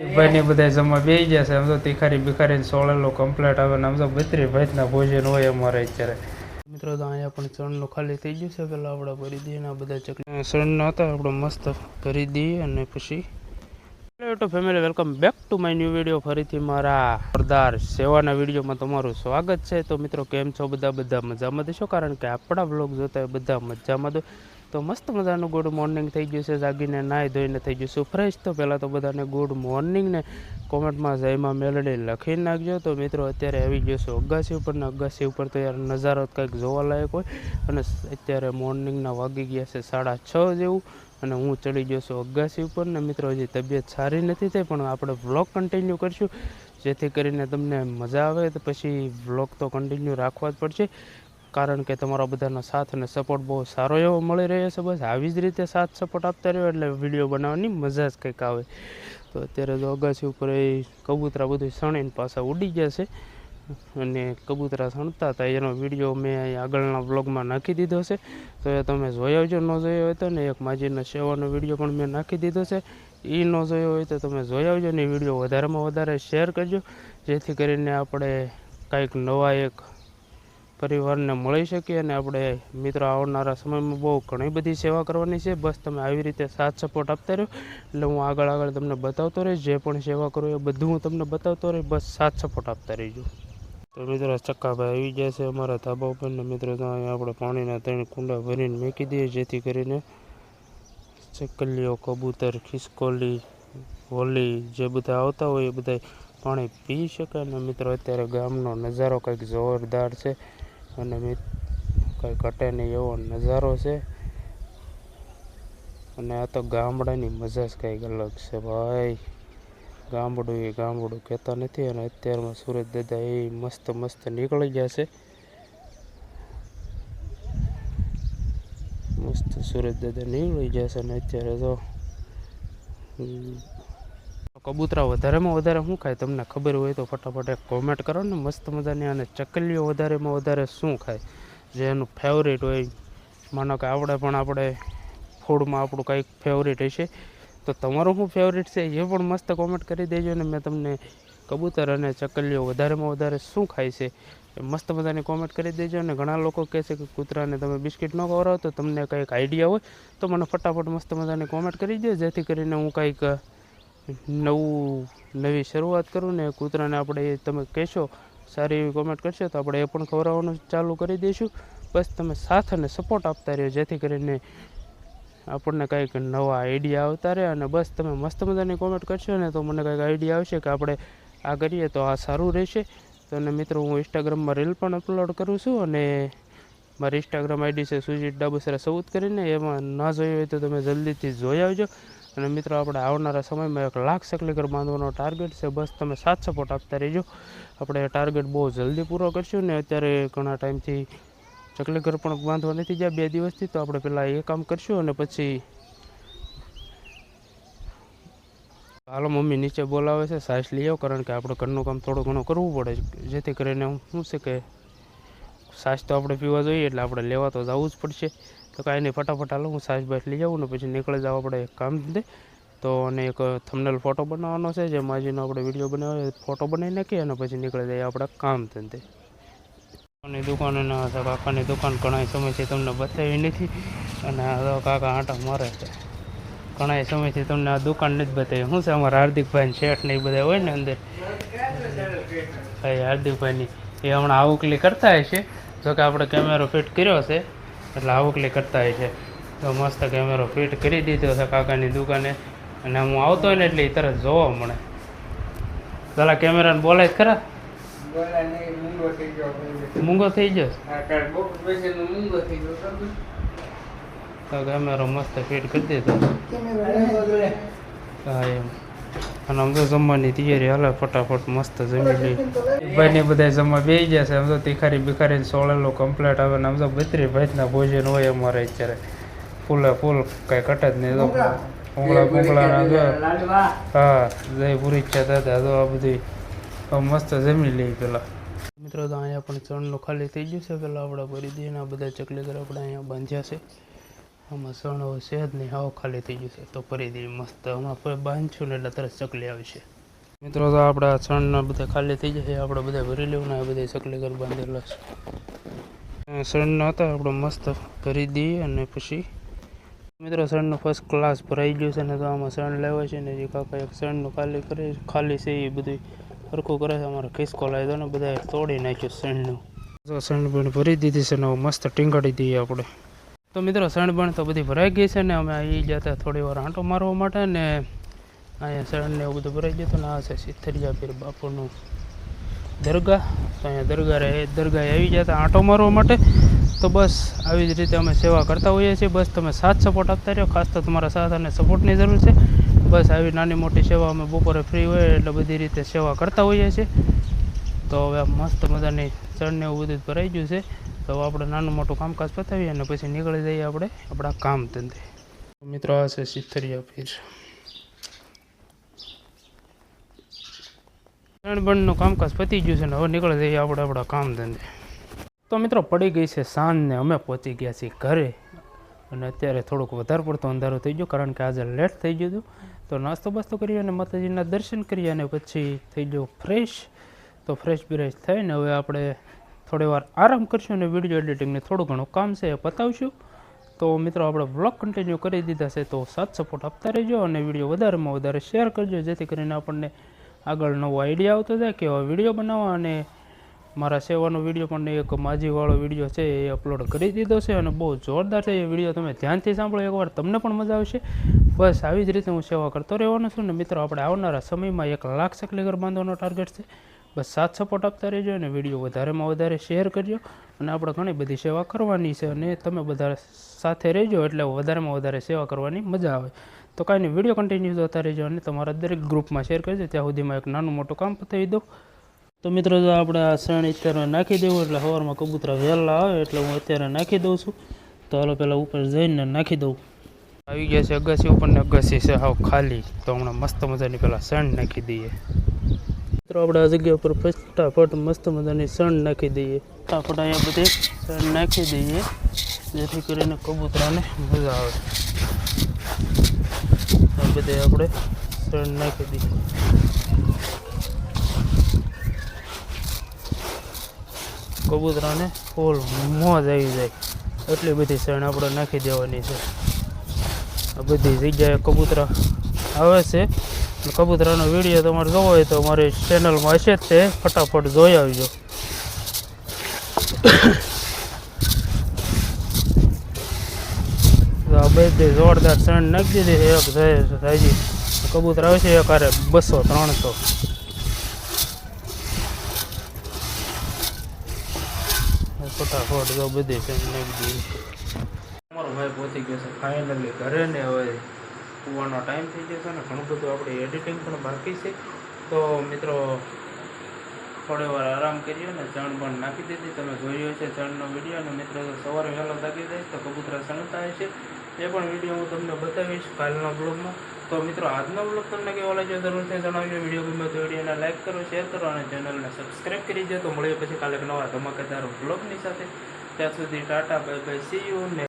ભાઈ ની બધા જમવા બે ગયા છે. આમ તો તીખારી બિખારી સોળેલો કમ્પ્લેટ આવે આમ તો બત્રી ભાઈના ભોજન હોય અમારે અત્યારે. મિત્રો, તો અહીંયા પણ ચણનું ખાલી થઈ ગયું છે. પેલા આપણે ભરી દઈએ ને બધા ચકલી ચણના હતા આપણે મસ્ત ભરી દઈએ અને પછી તો family welcome back to my new video ફરીથી મારા સરદાર સેવાના વિડીયોમાં તમારું સ્વાગત છે. તો મિત્રો, કેમ છો? બધા બધા મજામાં દેશો કારણ કે આપણા બ્લોગ જોતા બધા મજામાં દો તો મસ્ત મજાનું ગુડ મોર્નિંગ થઈ ગયું છે. જાગીને નાહી ધોઈને થઈ ગયું છું. ફ્રેશ તો પહેલાં તો બધાને ગુડ મોર્નિંગને કોમેન્ટમાં જયમાં મેલડી લખી નાખજો. તો મિત્રો અત્યારે આવી ગયો છું અગાસી ઉપર ને અગાસી ઉપર તો યાર નજારો કંઈક જોવાલાયક હોય. અને અત્યારે મોર્નિંગના વાગી ગયા છે સાડા છ જેવું. અને હું ચડી ગયો છું અગાસી ઉપર ને મિત્રો હજી તબિયત સારી નથી થઈ, પણ આપણે વ્લોગ કન્ટિન્યુ કરશું. જેથી કરીને તમને મજા આવે. તો પછી વ્લોગ તો કન્ટિન્યુ રાખવા જ પડશે. કારણ કે તમારા બધાનો સાથ અને સપોર્ટ બહુ સારો એવો મળી રહ્યો છે. બસ આવી જ રીતે સાથ સપોર્ટ આપતા રહ્યો એટલે વીડિયો બનાવવાની મજા જ કંઈક આવે. તો અત્યારે તો અગાસી ઉપર એ કબૂતરા બધું સણીને પાછા ઉડી ગયા છે. અને કબૂતરા સણતા હતા. એનો વીડિયો મેં આગળના બ્લોગમાં નાખી દીધો છે. તો એ તમે જોયો જો ન જોયો હોય તો ને એક માજીના સેવાનો વીડિયો પણ મેં નાખી દીધો છે. એ ન જોયો હોય તો તમે જોઈ આવજો ને વીડિયો વધારેમાં વધારે શેર કરજો. જેથી કરીને આપણે કાંઈક નવા એક પરિવારને મળી શકીએ અને આપણે મિત્રો આવનારા સમયમાં બહુ ઘણી બધી સેવા કરવાની છે. બસ તમે આવી રીતે સાથ સપોર્ટ આપતા રહ્યો એટલે હું આગળ આગળ તમને બતાવતો રહીશ. જે પણ સેવા કરું એ બધું હું તમને બતાવતો રહીશ. બસ સાથ સપોર્ટ આપતા રહીજો. તો મિત્રો ચક્કાભાઈ આવી ગયા છે અમારા ધાબા ઉપર મિત્રો તો અહીંયા આપણે પાણીના ત્રણ કુંડા ભરીને મૂકી દઈએ, જેથી કરીને ચકલીઓ, કબૂતર, ખિસકોલી, હોલી જે બધા આવતા હોય એ બધા પાણી પી શકે અને મિત્રો અત્યારે ગામનો નજારો કંઈક જોરદાર છે. અને કંઈ ઘટે નહીં એવો નજારો છે. અને આ તો ગામડાની મજા જ કંઈક અલગ છે ભાઈ. ગામડું એ ગામડું કહેતા નથી અને અત્યારમાં સુરત દાદા એ મસ્ત મસ્ત નીકળી ગયા છે. મસ્ત સુરત દાદા નીકળી ગયા છે અને અત્યારે તો કબૂતરા વધારેમાં વધારે શું ખાય? તમને ખબર હોય તો ફટાફટ એક કોમેન્ટ કરો ને મસ્ત મજાની અને ચકલીઓ વધારેમાં વધારે શું ખાય? જે એનું ફેવરેટ હોય. માનો કે આપણે પણ આપણે ફૂડમાં આપણું કંઈક ફેવરેટ હશે. તો તમારું શું ફેવરેટ છે એ પણ મસ્ત કોમેન્ટ કરી દેજો ને મેં તમને કબૂતર અને ચકલીઓ વધારેમાં વધારે શું ખાય છે એ મસ્ત મજાની કોમેન્ટ કરી દેજો અને ઘણા લોકો કહે છે કે કૂતરાને તમે બિસ્કિટ ન ખવડાવો તો તમને કંઈક આઈડિયા હોય તો મને ફટાફટ મસ્ત મજાની કોમેન્ટ કરી દો જેથી કરીને હું કંઈક નવું નવી શરૂઆત કરું ને કૂતરાને આપણે તમે કહેશો, સારી એવી કોમેન્ટ કરશો તો આપણે એ પણ ખવડાવવાનું ચાલુ કરી દઈશું. બસ તમે સાથ અને સપોર્ટ આપતા રહ્યો જેથી કરીને આપણને કંઈક નવા આઈડિયા આવતા રહે અને બસ તમે મસ્ત મજાની કોમેન્ટ કરશો ને તો મને કંઈક આઈડિયા આવશે કે આપણે આ કરીએ તો આ સારું રહેશે. તો અને મિત્રો, હું ઇન્સ્ટાગ્રામમાં રીલ પણ અપલોડ કરું છું અને મારી ઇન્સ્ટાગ્રામ આઈડી છે સુજીત ડાબુસરા સૌદ કરીને, એમાં ના જોઈ હોય તો તમે જલ્દીથી જોઈ આવજો. અને મિત્રો, આપણે આવનારા સમયમાં એક લાખ સકલીકર બાંધવાનો ટાર્ગેટ છે. બસ તમે સાથ સપોર્ટ આપતા રહેજો. આપણે ટાર્ગેટ બહુ જલ્દી પૂરો કરશું ને અત્યારે ઘણા ટાઈમથી ચકલીઘર પણ બાંધવા નથી ગયા. બે દિવસથી તો આપણે પહેલાં એ કામ કરશું અને પછી હાલો મમ્મી નીચે બોલાવે છે. સાસ લઈ આવો, કારણ કે આપણે ઘરનું કામ થોડું ઘણું કરવું પડે જેથી કરીને શું છે કે સાસ તો આપણે પીવા જોઈએ, એટલે આપણે લેવા તો જવું જ પડશે. તો કાંઈ નહીં, ફટાફટ હાલો, હું સાસ બાસ લઈ જાઉં ને પછી નીકળી જાવ આપણે એક કામ દે તો અને એક થમનેલ ફોટો બનાવવાનો છે જે માજીનો આપણે વીડિયો બનાવ્યો ફોટો બનાવી નાખીએ અને પછી નીકળી જઈએ આપણે કામ ધંધે. કાકાની દુકાન અને કાકાની દુકાન ઘણા સમયથી તમને બતાવી નથી અને કાકા આંટા મારે છે. ઘણા સમયથી તમને આ દુકાન નથી બતાવી. શું છે અમારા હાર્દિકભાઈ શેઠ ને એ બધા હોય ને અંદર? ભાઈ હાર્દિકભાઈની, એ હમણાં આવકલી કરતા હશે. જોકે આપણે કેમેરો ફિટ કર્યો છે. એટલે આવકલી કરતા હોય છે. તો મસ્ત કેમેરો ફિટ કરી દીધો છે કાકાની દુકાને. અને હું આવતો હોય ને એટલે એ તરત જોવા મળે. પેલા કેમેરાને બોલાય જ ખરા? બોલા મૂંગો થઈ ગયો? તો કેમેરો મસ્ત ફિટ કરી દીધો હા એમ. અને આમ તો જમવાની તૈયારી હાલે ફટાફટ મસ્ત જમી લઈ ભાઈ ને બધા જમવા બે ગયા છે. આમ તો તીખારી બિખારી સોળેલો કમ્પ્લેટ આવે ને આમ તો બત્રી ભાઈના ભોજન હોય અમારે અત્યારે. ફૂલે ફૂલ કઈ કટે જ નહીં તો. ભૂંગળા. ના જો. હા જય પૂરી ઈચ્છા દાદા. તો આ બધી મસ્ત જમી લઈ પેલા. મિત્રો તો અહીંયા પણ ચણનું ખાલી થઈ ગયું છે. પેલા આપણે ભરી દઈએ ને આ બધા ચકલી ઘર આપણે અહીંયા બાંધ્યા છે. આમાં સણો છે જ નહીં, હાવ ખાલી થઈ ગયું છે. તો ભરી દઈએ મસ્ત. હમણાં પછી બાંધશું ને એટલે તરત ચકલી આવશે મિત્રો, તો આપણા સણના બધા ખાલી થઈ જશે આપણે બધા ભરી લેવું ને આ બધા ચકલી ઘર બાંધેલા છે. સણના હતા, આપણે મસ્ત ભરી દઈએ અને પછી મિત્રો, સણનું ફર્સ્ટ ક્લાસ ભરાઈ ગયો છે ને તો આમાં સણ લેવાય છે ને જે કાકા એક સણનું ખાલી કરે ખાલી છે એ બધું સરખું કરે છે. અમારો ખિસકો લાવી ને બધા તોડી નાખ્યું સણનું. સણ પણ ભરી દીધી છે ને મસ્ત ટીંગાડી દઈએ આપણે. તો મિત્રો શરણબણ તો બધી ભરાઈ ગઈ છે ને અમે આવી ગયા હતા થોડી વાર આંટો મારવા માટે ને અહીંયા શરણ ને એવું બધું ભરાઈ ગયું હતું ને આ છે સિત્તરિયા પીર બાપુનું દરગાહ. તો અહીંયા દરગાહ રહે, દરગાહે આવી ગયા હતા આંટો મારવા માટે. તો બસ આવી જ રીતે અમે સેવા કરતા હોઈએ છીએ. બસ તમે સાથ સપોર્ટ આપતા રહ્યો, ખાસ તો તમારા સાથ અને સપોર્ટની જરૂર છે. બસ આવી નાની મોટી સેવા અમે બપોરે ફ્રી હોય એટલે બધી રીતે સેવા કરતા હોઈએ છીએ. તો હવે મસ્ત મજાની ચણને એવું બધું ભરાઈ ગયું છે. તો આપણે નાનું મોટું કામકાજ પતાવીએ અને પછી નીકળી જઈએ આપણે આપણા કામ ધંધે. મિત્રો, આ છે સિત્તરિયા પીર. બણનું કામકાજ પતી ગયું છે ને હવે નીકળી જઈએ આપણે આપણા કામ ધંધે. તો મિત્રો, પડી ગઈ છે સાંજ ને અમે પહોંચી ગયા છીએ ઘરે. અને અત્યારે થોડુંક વધારે પડતો અંધારો થઈ ગયો કારણ કે આજે લેટ થઈ ગયું હતું. તો નાસ્તો બાસ્તો કરી અને માતાજીના દર્શન કરી અને પછી થઈ ગયો ફ્રેશ તો ફ્રેશ બ્રેશ થઈને હવે આપણે થોડી વાર આરામ કરશું અને વીડિયો એડિટિંગને થોડું ઘણું કામ છે એ પતાવશું. તો મિત્રો, આપણે બ્લોગ કન્ટિન્યુ કરી દીધા છે, તો સાથ સપોર્ટ આપતા રહેજો અને વીડિયો વધારેમાં વધારે શેર કરજો, જેથી કરીને આપણને આગળ નવો આઈડિયા આવતો જાય કે વીડિયો બનાવવા. અને મારા સેવાનો વીડિયો પણ એક માજીવાળો વીડિયો છે, એ અપલોડ કરી દીધો છે અને બહુ જોરદાર છે. એ વીડિયો તમે ધ્યાનથી સાંભળો, એકવાર તમને પણ મજા આવશે. બસ આવી જ રીતે હું સેવા કરતો રહેવાનો છું. ને મિત્રો, આપણે આવનારા સમયમાં એક લાખ ચકલી ઘર બાંધવાનો ટાર્ગેટ છે. બસ સાથ સપોર્ટ આપતા રહેજો અને વીડિયો વધારેમાં વધારે શેર કરજો અને આપણે ઘણી બધી સેવા કરવાની છે અને તમે બધા સાથે રહેજો એટલે વધારેમાં વધારે સેવા કરવાની મજા આવે. તો કાંઈ નહીં વીડિયો કન્ટિન્યુ જોતા રહેજો અને તમારા દરેક ગ્રુપમાં શેર કરજો, ત્યાં સુધીમાં એક નાનું મોટું કામ પતાવી દો તો મિત્રો, જો આપણે આ શ્રેણી અત્યારે નાખી દેવું એટલે સવારમાં કબૂતરા વહેલા આવે એટલે હું અત્યારે નાખી દઉં છું. તો હાલો પહેલાં ઉપર જઈને નાખી દઉં. આવી ગયા છે અગાસી ઉપર ને અગાસી છે, હાવ ખાલી. તો હમણાં મસ્ત મજાની પહેલાં સણ નાખી દઈએ. મિત્રો, આપણે આ જગ્યા ઉપર ફટાફટ મસ્ત મજાની સણ નાખી દઈએ. ફટાફટ અહીંયા બધે સણ નાખી દઈએ, જેથી કરીને કબૂતરાને મજા આવે. આ બધે આપણે સણ નાખી દઈએ. કબૂતરાને ફૂલ મોજ આવી જાય. એટલી બધી શણ આપણે નાખી દેવાની છે. આ બધી જગ્યાએ કબૂતરા આવે છે. કબૂતરાનો વીડિયો તમારે જોવો હોય તો મારી ચેનલમાં હશે જ તે. ફટાફટ જોઈ આવજો. બધી જોરદાર શણ નાખી દીધી એક જાય કબૂતર આવે છે એક હારે બસો, ત્રણસો. ફટાફટ જો બધી નાખી દીધી. અમારો ભાઈ પહોંચી ગયો છે ફાઇનલી ઘરે ને હવે સુવાનો ટાઈમ થઈ જશે અને ઘણું બધું આપણે એડિટિંગ પણ બાકી છે. તો મિત્રો થોડી વાર આરામ કર્યો અને ચણ પણ નાખી દીધી. તમે જોયો છે ચણનો વીડિયો અને મિત્રો, સવારે વહેલો થાકી દઈશ તો કબૂતરા સણતા છે. એ પણ વીડિયો હું તમને બતાવીશ કાલના બ્લોગમાં તો મિત્રો, આજનો બ્લોગ તમને કેવો લાગ્યો જરૂરથી જણાવજો. વીડિયો ગમે તો વિડીયોને લાઈક કરો શેર કરો અને ચેનલને સબસ્ક્રાઈબ કરી દેજો. તો મળીએ પછી કાલે નવા ધમાકેદાર બ્લોગની સાથે. ત્યાં સુધી tata bye bye see you ને